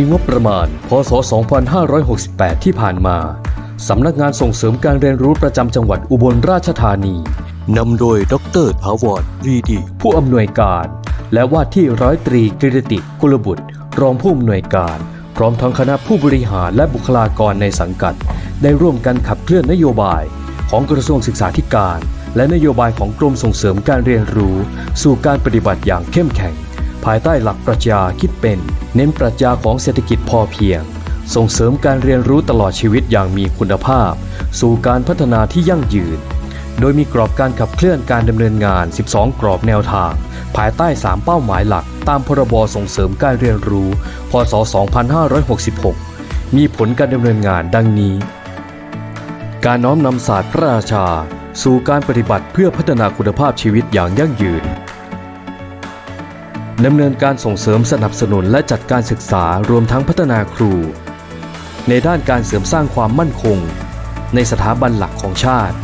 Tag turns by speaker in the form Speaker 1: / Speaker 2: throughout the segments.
Speaker 1: ีงบประมาณ พศ 2568 ที่ผ่านมา สำนักงานส่งเสริมการเรียนรู้ประจำจังหวัดอุบลราชธานี นำโดย ดรถาวรรีดี ผู้อำนวยการ และว่าที่ร้อยตรีกิรติกุลบุตร รองผู้อำนวยการ พร้อมทั้งคณะผู้บริหารและบุคลากรในสังกัด ได้ร่วมกันขับเคลื่อนนโยบาย ของกระทรวงศึกษาธิการ และนโยบายของกรมส่งเสริมการเรียนรู้ สู่การปฏิบัติอย่างเข้มแข็ง ภายใต้หลักปรัชญาคิดเป็น เน้นปรัชญาของเศรษฐกิจพอเพียง ส่งเสริมการเรียนรู้ตลอดชีวิตอย่างมีคุณภาพ สู่การพัฒนาที่ยั่งยืน โดยมีกรอบการขับเคลื่อนการดำเนินงาน 12 กรอบแนวทาง ภายใต้ 3 เป้าหมายหลัก ตามพรบส่งเสริมการเรียนรู้ พศ 2566 มีผลการดำเนินงานดังนี้ การน้อมนำศาสตร์พระราชา สู่การปฏิบัติเพื่อพัฒนาคุณภาพชีวิตอย่างยั่งยืน ดำเนินการส่งเสริมสนับสนุนและจัดการศึกษารวมทั้งพัฒนาครู ในด้านการเสริมสร้างความมั่นคง ในสถาบันหลักของชาติ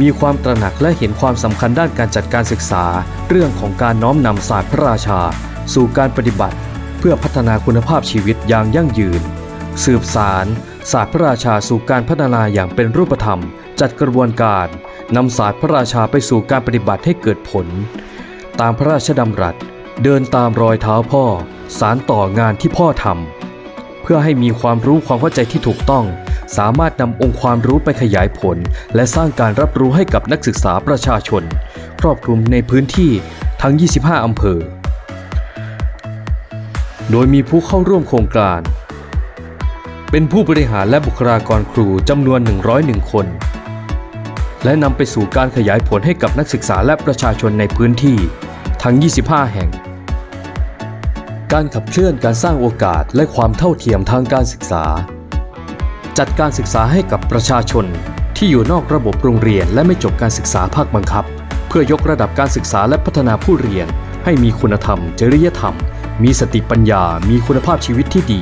Speaker 1: มีความตระหนักและเห็นความสำคัญด้านการจัดการศึกษา เรื่องของการน้อมนำศาสตร์พระราชา สู่การปฏิบัติ เพื่อพัฒนาคุณภาพชีวิตอย่างยั่งยืน สืบสารศาสตร์พระราชาสู่การพัฒนาอย่างเป็นรูปธรรม จัดกระบวนการนำศาสตร์พระราชาไปสู่การปฏิบัติให้เกิดผล ตามพระราชดำรัส เดินตามรอยเท้าพ่อ สารต่องานที่พ่อทำเพื่อให้มีความรู้ความเข้าใจที่ถูกต้อง สามารถนำองค์ความรู้ไปขยายผล และสร้างการรับรู้ให้กับนักศึกษาประชาชน ครอบคลุมในพื้นที่ทั้ง 25 อำเภอ โดยมีผู้เข้าร่วมโครงการ เป็นผู้บริหารและบุคลากรครูจำนวน 101 คน และนำไปสู่การขยายผลให้กับนักศึกษาและประชาชนในพื้นที่ทั้ง 25 แห่ง การขับเคลื่อนการสร้างโอกาสและความเท่าเทียมทางการศึกษา จัดการศึกษาให้กับประชาชนที่อยู่นอกระบบโรงเรียนและไม่จบการศึกษาภาคบังคับ เพื่อยกระดับการศึกษาและพัฒนาผู้เรียน ให้มีคุณธรรม จริยธรรม มีสติปัญญา มีคุณภาพชีวิตที่ดี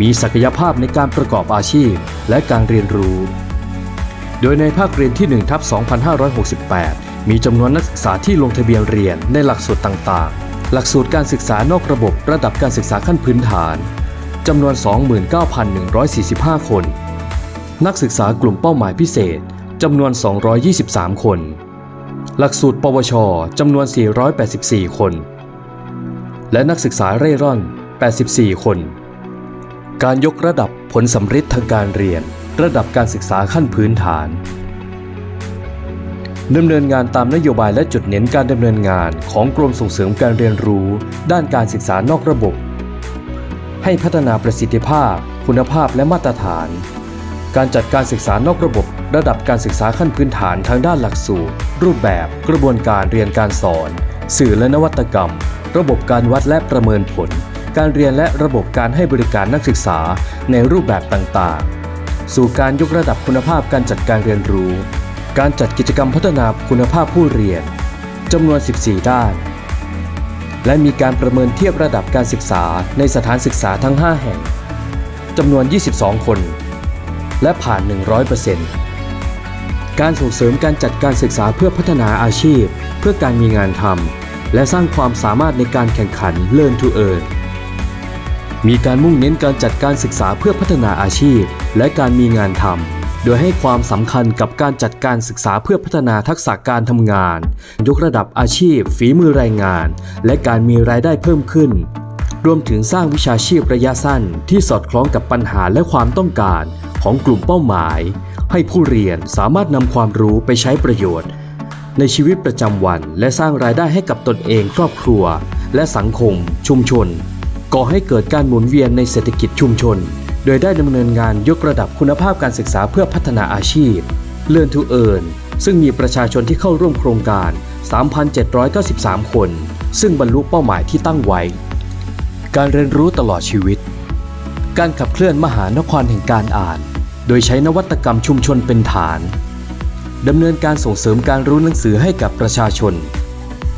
Speaker 1: มีศักยภาพในการประกอบอาชีพ และการเรียนรู้ โดยในภาคเรียนที่1ทับ2568 มีจำนวนนักศึกษาที่ลงทะเบียนเรียนในหลักสูตรต่างๆ หลักสูตรการศึกษานอกระบบระดับการศึกษาขั้นพื้นฐานจำนวน 29,145 คน นักศึกษากลุ่มเป้าหมายพิเศษจำนวน 223 คน หลักสูตร ปวชจำนวน 484 คน และนักศึกษาเร่ร่อน 84 คน การยกระดับผลสำฤทธิ์ทางการเรียน ระดับการศึกษาขั้นพื้นฐาน ดำเนินงานตามนโยบายและจุดเน้นการดำเนินงานของกรมส่งเสริมการเรียนรู้ ด้านการศึกษานอกระบบ ให้พัฒนาประสิทธิภาพ คุณภาพและมาตรฐาน การจัดการศึกษานอกระบบ ระดับการศึกษาขั้นพื้นฐานทางด้านหลักสูตร รูปแบบ กระบวนการเรียนการสอน สื่อและนวัตกรรม ระบบการวัดและประเมินผล การเรียนและระบบการให้บริการนักศึกษาในรูปแบบต่างๆ สู่การยกระดับคุณภาพการจัดการเรียนรู้ การจัดกิจกรรมพัฒนาคุณภาพผู้เรียนจำนวน 14 ด้าน และมีการประเมินเทียบระดับการศึกษาในสถานศึกษาทั้ง 5 แห่งจำนวน 22 คน และผ่าน 100%การส่งเสริมการจัดการศึกษาเพื่อพัฒนาอาชีพ เพื่อการมีงานทำและสร้างความสามารถในการแข่งขัน Learn to Earn มีการมุ่งเน้นการจัดการศึกษาเพื่อพัฒนาอาชีพ และการมีงานทำ โดยให้ความสำคัญกับการจัดการศึกษาเพื่อพัฒนาทักษะการทำงาน ยกระดับอาชีพ ฝีมือแรงงาน และการมีรายได้เพิ่มขึ้น รวมถึงสร้างวิชาชีพระยะสั้น ที่สอดคล้องกับปัญหาและความต้องการของกลุ่มเป้าหมาย ให้ผู้เรียนสามารถนำความรู้ไปใช้ประโยชน์ ในชีวิตประจำวัน และสร้างรายได้ให้กับตนเองครอบครัว และสังคม ชุมชนก่อให้เกิดการหมุนเวียนในเศรษฐกิจชุมชน โดยได้ดำเนินงานยกระดับคุณภาพการศึกษาเพื่อพัฒนาอาชีพ Learn to Earn ซึ่งมีประชาชนที่เข้าร่วมโครงการ 3,793 คน ซึ่งบรรลุเป้าหมายที่ตั้งไว้ การเรียนรู้ตลอดชีวิต การขับเคลื่อนมหานครแห่งการอ่าน โดยใช้นวัตกรรมชุมชนเป็นฐานดำเนินการส่งเสริมการรู้หนังสือให้กับประชาชน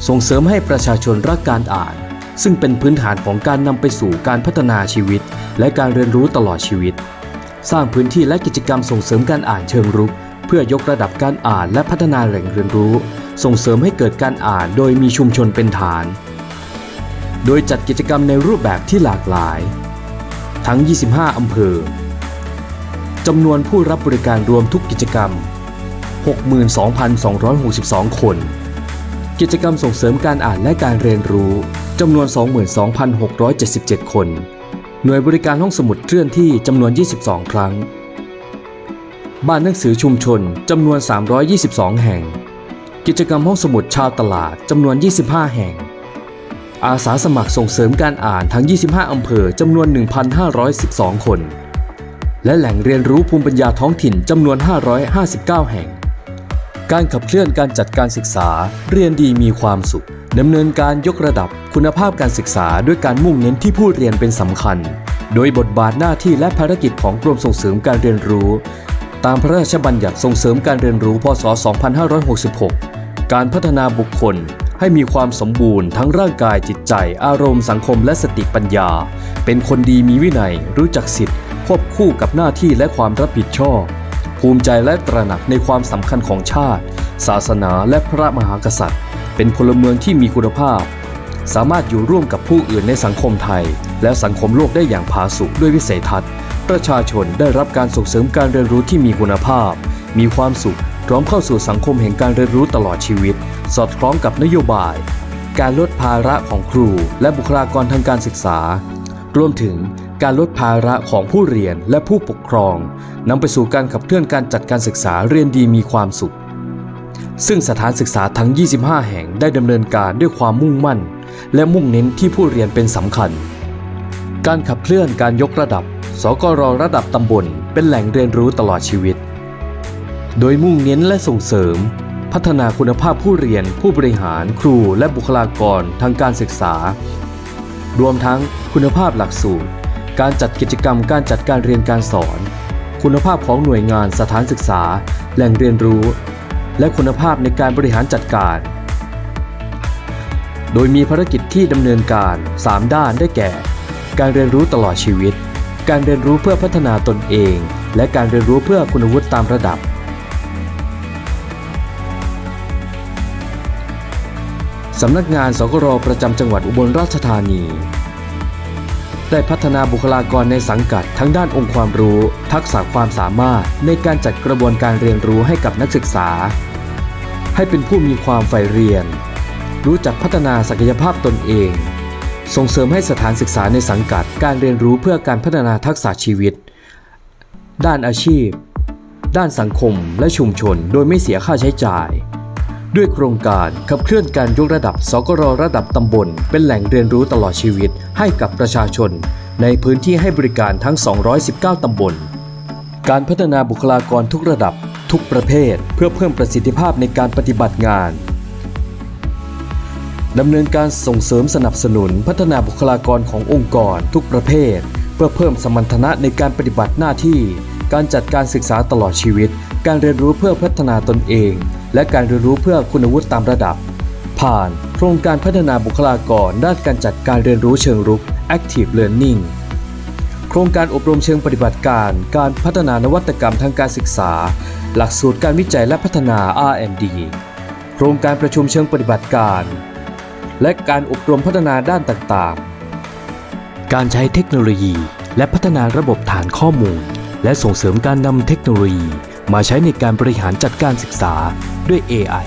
Speaker 1: ส่งเสริมให้ประชาชนรักการอ่าน ซึ่งเป็นพื้นฐานของการนำไปสู่การพัฒนาชีวิต และการเรียนรู้ตลอดชีวิต สร้างพื้นที่และกิจกรรมส่งเสริมการอ่านเชิงรุก เพื่อยกระดับการอ่านและพัฒนาแหล่งเรียนรู้ ส่งเสริมให้เกิดการอ่านโดยมีชุมชนเป็นฐาน โดยจัดกิจกรรมในรูปแบบที่หลากหลาย ทั้ง 25 อำเภอจำนวนผู้รับบริการรวมทุกกิจกรรม 62,262 คน กิจกรรมส่งเสริมการอ่านและการเรียนรู้ จำนวน 22,677 คน หน่วยบริการห้องสมุดเคลื่อนที่จำนวน 22 ครั้ง บ้านหนังสือชุมชนจำนวน 322 แห่ง กิจกรรมห้องสมุดชาวตลาดจำนวน 25 แห่ง อาสาสมัครส่งเสริมการอ่านทั้ง 25 อำเภอจำนวน 1,512 คน และแหล่งเรียนรู้ภูมิปัญญาท้องถิ่นจำนวน 559 แห่ง การขับเคลื่อนการจัดการศึกษาเรียนดีมีความสุข ดำเนินการยกระดับคุณภาพการศึกษาด้วยการมุ่งเน้นที่ผู้เรียนเป็นสำคัญ โดยบทบาทหน้าที่และภารกิจของกรมส่งเสริมการเรียนรู้ ตามพระราชบัญญัติส่งเสริมการเรียนรู้ พศ 2566 การพัฒนาบุคคลให้มีความสมบูรณ์ทั้งร่างกายจิตใจ อารมณ์สังคมและสติปัญญา เป็นคนดีมีวินัย รู้จักสิทธิ์ควบคู่กับหน้าที่และความรับผิดชอบ ภูมิใจและตระหนักในความสำคัญของชาติ ศาสนาและพระมหากษัตริย์ เป็นพลเมืองที่มีคุณภาพ สามารถอยู่ร่วมกับผู้อื่นในสังคมไทย และสังคมโลกได้อย่างผาสุกด้วยวิสัยทัศน์ ประชาชนได้รับการส่งเสริมการเรียนรู้ที่มีคุณภาพ มีความสุขพร้อมเข้าสู่สังคมแห่งการเรียนรู้ตลอดชีวิต สอดคล้องกับนโยบาย การลดภาระของครู และบุคลากรทางการศึกษา รวมถึงการลดภาระของผู้เรียนและผู้ปกครองนำไปสู่การขับเคลื่อนการจัดการศึกษาเรียนดีมีความสุข ซึ่งสถานศึกษาทั้ง 25 แห่งได้ดำเนินการด้วยความมุ่งมั่น และมุ่งเน้นที่ผู้เรียนเป็นสำคัญ การขับเคลื่อนการยกระดับ สกรระดับตำบล เป็นแหล่งเรียนรู้ตลอดชีวิต โดยมุ่งเน้นและส่งเสริม พัฒนาคุณภาพผู้เรียน ผู้บริหาร ครูและบุคลากรทางการศึกษา รวมทั้งคุณภาพหลักสูตร การจัดกิจกรรมการจัดการเรียนการสอน คุณภาพของหน่วยงานสถานศึกษา แหล่งเรียนรู้ และคุณภาพในการบริหารจัดการ โดยมีภารกิจที่ดำเนินการ 3 ด้านได้แก่ การเรียนรู้ตลอดชีวิต การเรียนรู้เพื่อพัฒนาตนเอง และการเรียนรู้เพื่อคุณวุฒิตามระดับ สำนักงานสกรประจำจังหวัดอุบลราชธานีได้พัฒนาบุคลากรในสังกัดทั้งด้านองค์ความรู้ ทักษะความสามารถในการจัดกระบวนการเรียนรู้ให้กับนักศึกษา ให้เป็นผู้มีความใฝ่เรียน รู้จักพัฒนาศักยภาพตนเอง ส่งเสริมให้สถานศึกษาในสังกัดการเรียนรู้เพื่อการพัฒนาทักษะชีวิต ด้านอาชีพ ด้านสังคมและชุมชน โดยไม่เสียค่าใช้จ่าย ด้วยโครงการขับเคลื่อนการยกระดับสกรระดับตำบล เป็นแหล่งเรียนรู้ตลอดชีวิตให้กับประชาชน ในพื้นที่ให้บริการทั้ง 219 ตำบล การพัฒนาบุคลากรทุกระดับ ทุกประเภทเพื่อเพิ่มประสิทธิภาพในการปฏิบัติงานดำเนินการส่งเสริมสนับสนุนพัฒนาบุคลากรขององค์กร ทุกประเภท เพื่อเพิ่มสมรรถนะในการปฏิบัติหน้าที่ การจัดการศึกษาตลอดชีวิต การเรียนรู้เพื่อพัฒนาตนเอง และการเรียนรู้เพื่อคุณวุฒิตามระดับ ผ่านโครงการพัฒนาบุคลากรด้านการจัดการเรียนรู้เชิงรุก Active Learning ครงการอบรมเชิงปฏิบัติการ การพัฒนานวัตกรรมทางการศึกษา หลักสูตรการวิจัยและพัฒนา R&D โครงการประชุมเชิงปฏิบัติการ และการอบรมพัฒนาด้านต่างๆ การใช้เทคโนโลยี และพัฒนาระบบฐานข้อมูล และส่งเสริมการนำเทคโนโลยี มาใช้ในการบริหารจัดการศึกษาด้วย AI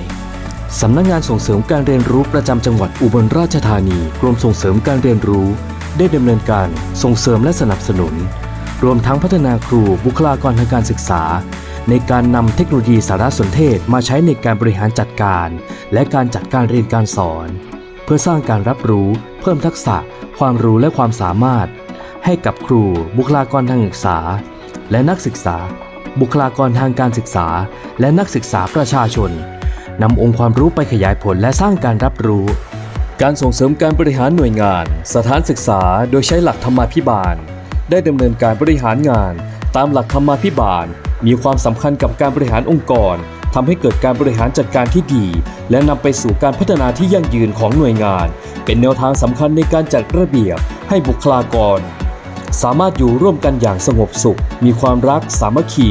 Speaker 1: สำนักงานส่งเสริมการเรียนรู้ประจำจังหวัดอุบลราชธานี กรมส่งเสริมการเรียนรู้ ได้ดำเนินการส่งเสริมและสนับสนุน รวมทั้งพัฒนาครูบุคลากรทางการศึกษา ในการนำเทคโนโลยีสารสนเทศมาใช้ในการบริหารจัดการ และการจัดการเรียนการสอน เพื่อสร้างการรับรู้ เพิ่มทักษะ ความรู้และความสามารถ ให้กับครูบุคลากรทางศึกษา และนักศึกษา บุคลากรทางการศึกษา และนักศึกษาประชาชนนำองค์ความรู้ไปขยายผลและสร้างการรับรู้ การส่งเสริมการบริหารหน่วยงาน สถานศึกษาโดยใช้หลักธรรมาภิบาล ได้ดำเนินการบริหารงาน ตามหลักธรรมาภิบาล มีความสำคัญกับการบริหารองค์กรทำให้เกิดการบริหารจัดการที่ดี และนำไปสู่การพัฒนาที่ยั่งยืนของหน่วยงาน เป็นแนวทางสำคัญในการจัดระเบียบให้บุคลากร สามารถอยู่ร่วมกันอย่างสงบสุข มีความรักสามัคคี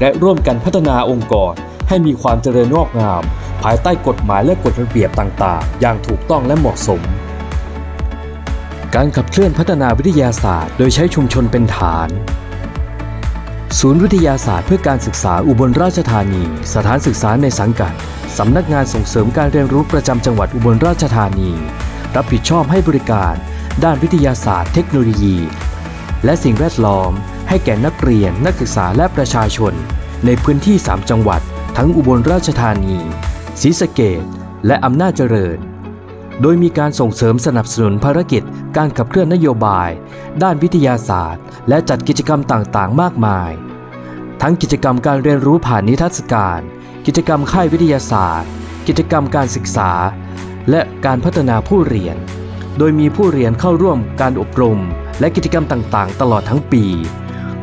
Speaker 1: และร่วมกันพัฒนาองค์กรให้มีความเจริญงอกงาม ภายใต้กฎหมายและกฎระเบียบต่างๆ อย่างถูกต้องและเหมาะสม การขับเคลื่อนพัฒนาวิทยาศาสตร์ โดยใช้ชุมชนเป็นฐาน ศูนย์วิทยาศาสตร์เพื่อการศึกษาอุบลราชธานี สถานศึกษาในสังกัด สำนักงานส่งเสริมการเรียนรู้ประจำจังหวัดอุบลราชธานี รับผิดชอบให้บริการ ด้านวิทยาศาสตร์ เทคโนโลยี และสิ่งแวดล้อม ให้แก่นักเรียน นักศึกษาและประชาชน ในพื้นที่ 3 จังหวัด ทั้งอุบลราชธานี ศรีสะเกษและอำนาจเจริญ โดยมีการส่งเสริมสนับสนุนภารกิจการขับเคลื่อนนโยบาย ด้านวิทยาศาสตร์ และจัดกิจกรรมต่างๆ มากมาย ทั้งกิจกรรมการเรียนรู้ผ่านนิทรรศการ กิจกรรมค่ายวิทยาศาสตร์ กิจกรรมการศึกษา และการพัฒนาผู้เรียน โดยมีผู้เรียนเข้าร่วมการอบรม และกิจกรรมต่างๆ ตลอดทั้งปี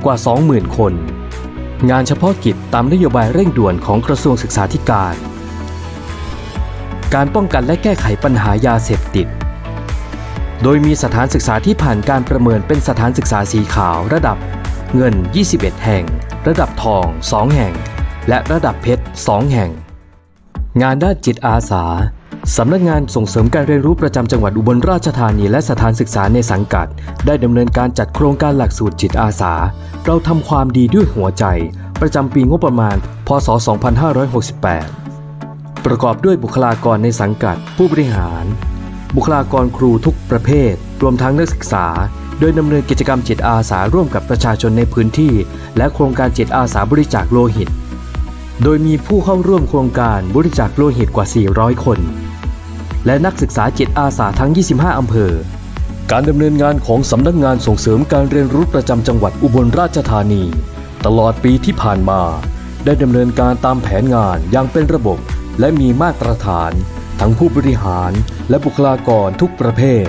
Speaker 1: กว่า 20,000 คนงานเฉพาะกิจตามนโยบายเร่งด่วนของกระทรวงศึกษาธิการ การป้องกันและแก้ไขปัญหายาเสพติด โดยมีสถานศึกษาที่ผ่านการประเมินเป็นสถานศึกษาสีขาวระดับเงิน 21 แห่ง ระดับทอง 2 แห่ง และระดับเพชร 2 แห่ง งานด้านจิตอาสา สำนักงานส่งเสริมการเรียนรู้ประจำจังหวัดอุบลราชธานีและสถานศึกษาในสังกัด ได้ดำเนินการจัดโครงการหลักสูตรจิตอาสา เราทำความดีด้วยหัวใจ ประจำปีงบประมาณ พศ 2568 ประกอบด้วยบุคลากรในสังกัด ผู้บริหาร บุคลากรครูทุกประเภท รวมทั้งนักศึกษา โดยดำเนินกิจกรรมจิตอาสาร่วมกับประชาชนในพื้นที่ และโครงการจิตอาสาบริจาคโลหิต โดยมีผู้เข้าร่วมโครงการบริจาคโลหิตกว่า 400 คน และนักศึกษาจิตอาสาทั้ง 25 อำเภอ การดำเนินงานของสำนักงานส่งเสริมการเรียนรู้ประจำจังหวัดอุบลราชธานี ตลอดปีที่ผ่านมา ได้ดำเนินการตามแผนงานอย่างเป็นระบบ และมีมาตรฐาน ทั้งผู้บริหารและบุคลากรทุกประเภท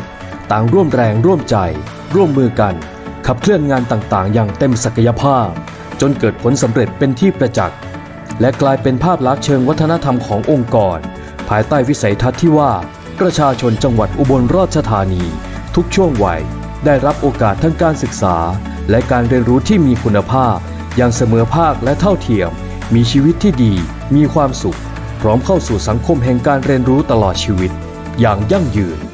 Speaker 1: ต่างร่วมแรงร่วมใจ ร่วมมือกัน ขับเคลื่อนงานต่างๆ อย่างเต็มศักยภาพ จนเกิดผลสำเร็จเป็นที่ประจักษ์และกลายเป็นภาพลักษณ์เชิงวัฒนธรรมขององค์กร ภายใต้วิสัยทัศน์ที่ว่า ประชาชนจังหวัดอุบลราชธานี ทุกช่วงวัยได้รับโอกาสทั้งการศึกษา และการเรียนรู้ที่มีคุณภาพ อย่างเสมอภาคและเท่าเทียม มีชีวิตที่ดี มีความสุข พร้อมเข้าสู่สังคมแห่งการเรียนรู้ตลอดชีวิต อย่างยั่งยืน